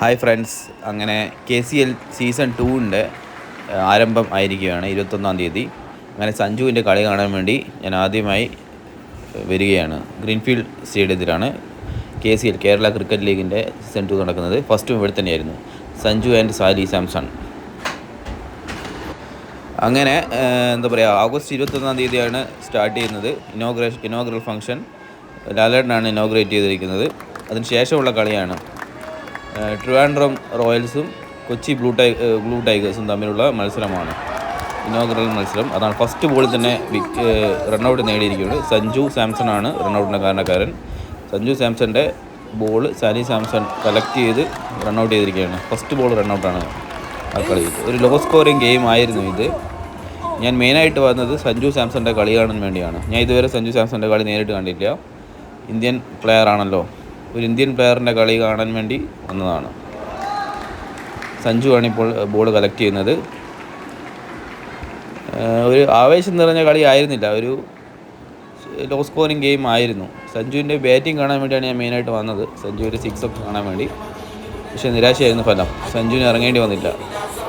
Hi friends. അങ്ങനെ K C L season ടൂവിന്റെ ആരംഭം ആയിരിക്കുകയാണ് ഇരുപത്തൊന്നാം തീയതി. അങ്ങനെ സഞ്ജുവിന്റെ കളി കാണാൻ വേണ്ടി ഞാൻ ആദ്യമായി വരികയാണ്. ഗ്രീൻഫീൽഡ് സ്റ്റേഡിയത്തിലാണ് K C L Kerala cricket ലീഗിന്റെ സീസൺ ടു നടക്കുന്നത്. ഫസ്റ്റും ഇവിടെ തന്നെയായിരുന്നു. സഞ്ജു ആൻഡ് സാലി സാംസൺ. അങ്ങനെ എന്താ പറയുക ഓഗസ്റ്റ് ഇരുപത്തൊന്നാം തീയതിയാണ് സ്റ്റാർട്ട് ചെയ്യുന്നത്. Inauguration inaugural function. ലാലേട്ടനാണ് ഇനോഗ്രേറ്റ് ചെയ്തിരിക്കുന്നത്. അതിന് ശേഷമുള്ള കളിയാണ് ട്രിവാൻഡ്രം റോയൽസും കൊച്ചി ബ്ലൂ ടൈ ബ്ലൂ ടൈഗേഴ്സും തമ്മിലുള്ള മത്സരമാണ്. ഇനോഗ്രൽ മത്സരം. അതാണ് ഫസ്റ്റ് ബോളിൽ തന്നെ റണ്ണൗട്ട് നേടിയിരിക്കുന്നത്. സഞ്ജു സാംസൺ ആണ് റണ്ണൗട്ടിന്റെ കാരണക്കാരൻ. സഞ്ജു സാംസന്റെ ബോൾ സാനി സാംസൺ കളക്ട് ചെയ്ത് റണ്ണൗട്ട് ചെയ്തിരിക്കുകയാണ്. ഫസ്റ്റ് ബോൾ റണ്ണൗട്ടാണ് ആ കളി. ഒരു ലോ സ്കോറിങ് ഗെയിം ആയിരുന്നു ഇത്. ഞാൻ മെയിനായിട്ട് വന്നത് സഞ്ജു സാംസന്റെ കളി കാണാൻ വേണ്ടിയാണ്. ഞാൻ ഇതുവരെ സഞ്ജു സാംസന്റെ കളി നേരിട്ട് കണ്ടിട്ടില്ല. ഇന്ത്യൻ പ്ലെയർ ആണല്ലോ. ഒരു ഇന്ത്യൻ പ്ലെയറിന്റെ കളി കാണാൻ വേണ്ടി വന്നതാണ്. സഞ്ജു ആണ് ഇപ്പോൾ ബോൾ കളക്ട് ചെയ്യുന്നത്. ഒരു ആവേശം നിറഞ്ഞ കളി ആയിരുന്നില്ല. ഒരു ലോ സ്കോറിങ് ഗെയിം ആയിരുന്നു. സഞ്ജുവിന്റെ ബാറ്റിംഗ് കാണാൻ വേണ്ടിയാണ് ഞാൻ മെയിനായിട്ട് വന്നത്. സഞ്ജുവിന്റെ സിക്സ് ഒക്കെ കാണാൻ വേണ്ടി. പക്ഷേ നിരാശയായിരുന്നു ഫലം. സഞ്ജുവിന് ഇറങ്ങേണ്ടി വന്നില്ല.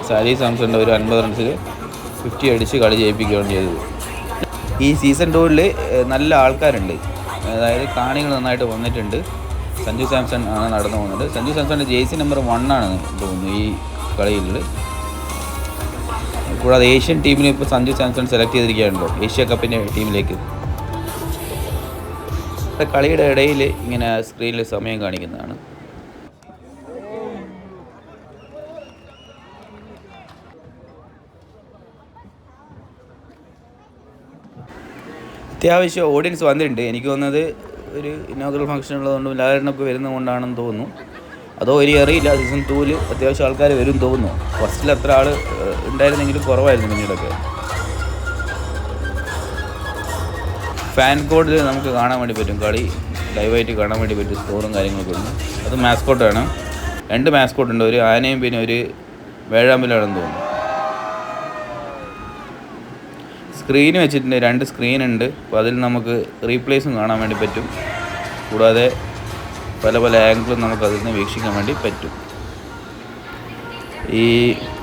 സാലി സാംസണിന്റെ ഒരു അൻപത് റൺസിൽ ഫിഫ്റ്റി അടിച്ച് കളി ജയിപ്പിക്കുകയാണ് ചെയ്തത്. ഈ സീസൺ ടൂറിൽ നല്ല ആൾക്കാരുണ്ട്. അതായത് കാണികൾ നന്നായിട്ട് വന്നിട്ടുണ്ട്. സഞ്ജു സാംസൺ ആണ് നടന്നു പോകുന്നത്. സഞ്ജു സാംസണിന്റെ ജേഴ്സി നമ്പർ വൺ ആണ് തോന്നുന്നു ഈ കളിയിൽ കൂടാതെ ഏഷ്യൻ ടീമിന് ഇപ്പോൾ സഞ്ജു സാംസൺ സെലക്ട് ചെയ്തിരിക്കുകയാണല്ലോ ഏഷ്യ കപ്പിന്റെ ടീമിലേക്ക്. കളിയുടെ ഇടയിൽ ഇങ്ങനെ സ്ക്രീനിൽ സമയം കാണിക്കുന്നതാണ്. അത്യാവശ്യം ഓഡിയൻസ് വന്നിട്ടുണ്ട്. എനിക്ക് തോന്നുന്നത് ഒരു ഇനോഗ്രൽ ഫംഗ്ഷൻ ഉള്ളതുകൊണ്ടും ലാലേട്ടനൊക്കെ വരുന്നതുകൊണ്ടാണെന്ന് തോന്നുന്നു. അതോ ഒരു അറിയില്ല സീസൺ ടൂവിൽ അത്യാവശ്യം ആൾക്കാർ വരും തോന്നുന്നു. ഫസ്റ്റിൽ അത്ര ആൾ ഉണ്ടായിരുന്നെങ്കിലും കുറവായിരുന്നു പിന്നീടൊക്കെ. ഫാൻ കോഡിൽ നമുക്ക് കാണാൻ വേണ്ടി പറ്റും. കളി ലൈവായിട്ട് കാണാൻ വേണ്ടി പറ്റും സ്കോറും കാര്യങ്ങളൊക്കെ ഉണ്ട് അത് മാസ്കോട്ടാണ് രണ്ട് മാസ്കോട്ടുണ്ട് ഒരു ആനയും പിന്നെ ഒരു വേഴാമ്പലാണെന്ന് തോന്നുന്നു. സ്ക്രീൻ വെച്ചിട്ടുണ്ട് രണ്ട് സ്ക്രീൻ ഉണ്ട്. അപ്പോൾ അതിൽ നമുക്ക് റീപ്ലേസും കാണാൻ വേണ്ടി പറ്റും. കൂടാതെ പല പല ആംഗിളും നമുക്ക് അതിൽ നിന്ന് വീക്ഷിക്കാൻ വേണ്ടി പറ്റും. ഈ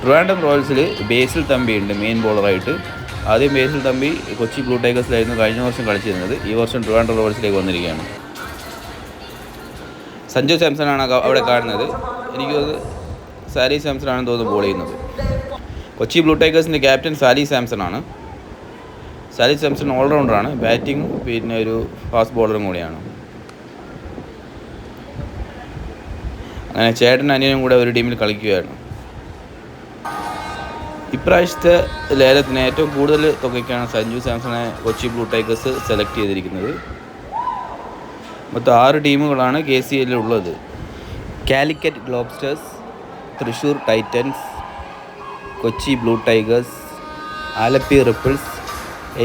ട്രിവാൻഡം റോയൽസിൽ ബേസിൽ തമ്പി ഉണ്ട് മെയിൻ ബോളറായിട്ട് ആദ്യം ബേസിൽ തമ്പി കൊച്ചി ബ്ലൂ ടൈഗേഴ്സിലായിരുന്നു കഴിഞ്ഞ വർഷം കളിച്ചിരുന്നത്. ഈ വർഷം ട്രിവാൻഡം റോയൽസിലേക്ക് വന്നിരിക്കുകയാണ്. സഞ്ജു സാംസൺ ആണ് അവിടെ കാണുന്നത്. എനിക്ക് സാലി സാംസൺ ആണെന്ന് തോന്നുന്നു ബോൾ ചെയ്യുന്നത്. കൊച്ചി ബ്ലൂ ടൈഗേഴ്സിന്റെ ക്യാപ്റ്റൻ സാലി സാംസൺ ആണ് സാലി സാംസൺ ഓൾറൗണ്ടറാണ്. ബാറ്റിംഗ് പിന്നെ ഒരു ഫാസ്റ്റ് ബോളറും കൂടിയാണ്. അങ്ങനെ ചേട്ടൻ അനിയനും കൂടെ ഒരു ടീമിൽ കളിക്കുകയായിരുന്നു. ഇപ്രാവശ്യത്തെ ലേലത്തിന് ഏറ്റവും കൂടുതൽ തുകയ്ക്കാണ് സഞ്ജു സാംസണെ കൊച്ചി ബ്ലൂ ടൈഗേഴ്സ് സെലക്ട് ചെയ്തിരിക്കുന്നത്. മൊത്തം ആറ് ടീമുകളാണ് കെ സി എല്ലിൽ ഉള്ളത്. Calicut Globstars Thrissur Titans Kochi Blue Tigers Alleppey Ripples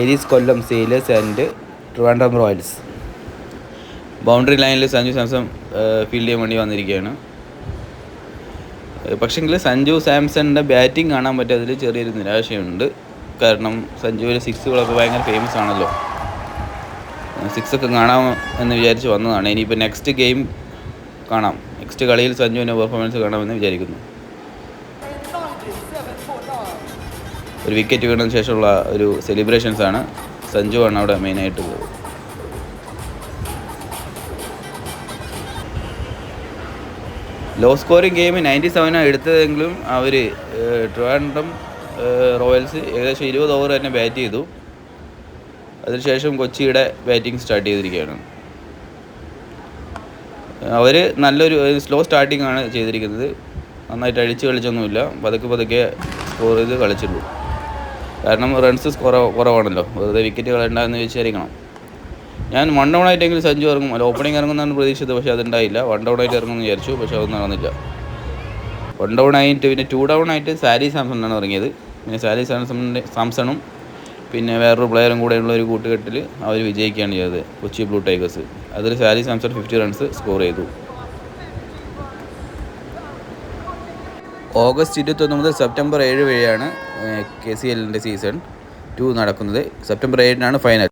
Aries Kollam Sailors and Trivandrum Royals. Boundary ലൈനിൽ സഞ്ജു സാംസൺ ഫീൽഡ് ചെയ്യാൻ വേണ്ടി വന്നിരിക്കുകയാണ്. പക്ഷേങ്കിൽ സഞ്ജു സാംസണിന്റെ ബാറ്റിംഗ് കാണാൻ പറ്റാത്തതിൽ ചെറിയൊരു നിരാശയുണ്ട്. കാരണം സഞ്ജുവിന്റെ സിക്സുകളൊക്കെ ഭയങ്കര ഫേമസ് ആണല്ലോ. സിക്സൊക്കെ കാണാം എന്ന് വിചാരിച്ച് വന്നതാണ്. ഇനിയിപ്പോൾ നെക്സ്റ്റ് ഗെയിം കാണാം. നെക്സ്റ്റ് കളിയിൽ സഞ്ജുവിന്റെ പെർഫോമൻസ് കാണാമെന്ന് വിചാരിക്കുന്നു. ഒരു വിക്കറ്റ് വീണതിന് ശേഷമുള്ള ഒരു സെലിബ്രേഷൻസ് ആണ്. സഞ്ജു ആണ് അവിടെ മെയിനായിട്ട് ലോ സ്കോറിംഗ് ഗെയിം നയന്റി സെവനാണ് എടുത്തതെങ്കിലും അവർ ട്രിവാൻഡ്രം റോയൽസ് ഏകദേശം ഇരുപത് ഓവർ തന്നെ ബാറ്റ് ചെയ്തു. അതിനുശേഷം കൊച്ചിയുടെ ബാറ്റിംഗ് സ്റ്റാർട്ട് ചെയ്തിരിക്കുകയാണ്. അവർ നല്ലൊരു സ്ലോ സ്റ്റാർട്ടിംഗ് ആണ് ചെയ്തിരിക്കുന്നത്. നന്നായിട്ട് അടിച്ച് കളിച്ചൊന്നുമില്ല. പതുക്കെ പതുക്കെ സ്കോർ ചെയ്ത് കളിച്ചുള്ളൂ കാരണം റൺസ് കുറവ് കുറവാണല്ലോ. വെറുതെ വിക്കറ്റ് കളയണ്ടെന്ന് വിചാരിക്കണം. ഞാൻ വൺ ഡൗൺ ആയിട്ടെങ്കിലും സഞ്ജു ഇറങ്ങും. അല്ല ഓപ്പണിംഗ് ഇറങ്ങുന്നതാണ് പ്രതീക്ഷിച്ചത് പക്ഷേ അതുണ്ടായില്ല. വൺ ഡൗൺ ആയിട്ട് ഇറങ്ങുമെന്ന് വിചാരിച്ചു പക്ഷേ അതൊന്നും നടന്നില്ല. വൺ ഡൗൺ ആയിട്ട് പിന്നെ ടു ഡൗൺ ആയിട്ട് സാരി സാംസണാണ് ഇറങ്ങിയത്. പിന്നെ സാരി സാംസണിന്റെ സാംസണും പിന്നെ വേറൊരു പ്ലെയറും കൂടെയുള്ള ഒരു കൂട്ടുകെട്ടിൽ അവർ വിജയിക്കുകയാണ് ചെയ്തത് കൊച്ചി ബ്ലൂ ടൈഗേഴ്സ്. അതിൽ Sali Samson fifty runs score ചെയ്തു. ഓഗസ്റ്റ് ഇരുപത്തൊന്ന് മുതൽ സെപ്റ്റംബർ ഏഴ് വരെയാണ് കെ സി എല്ലിന്റെ സീസൺ ടു നടക്കുന്നത്. സെപ്റ്റംബർ ഏഴിനാണ് ഫൈനൽ.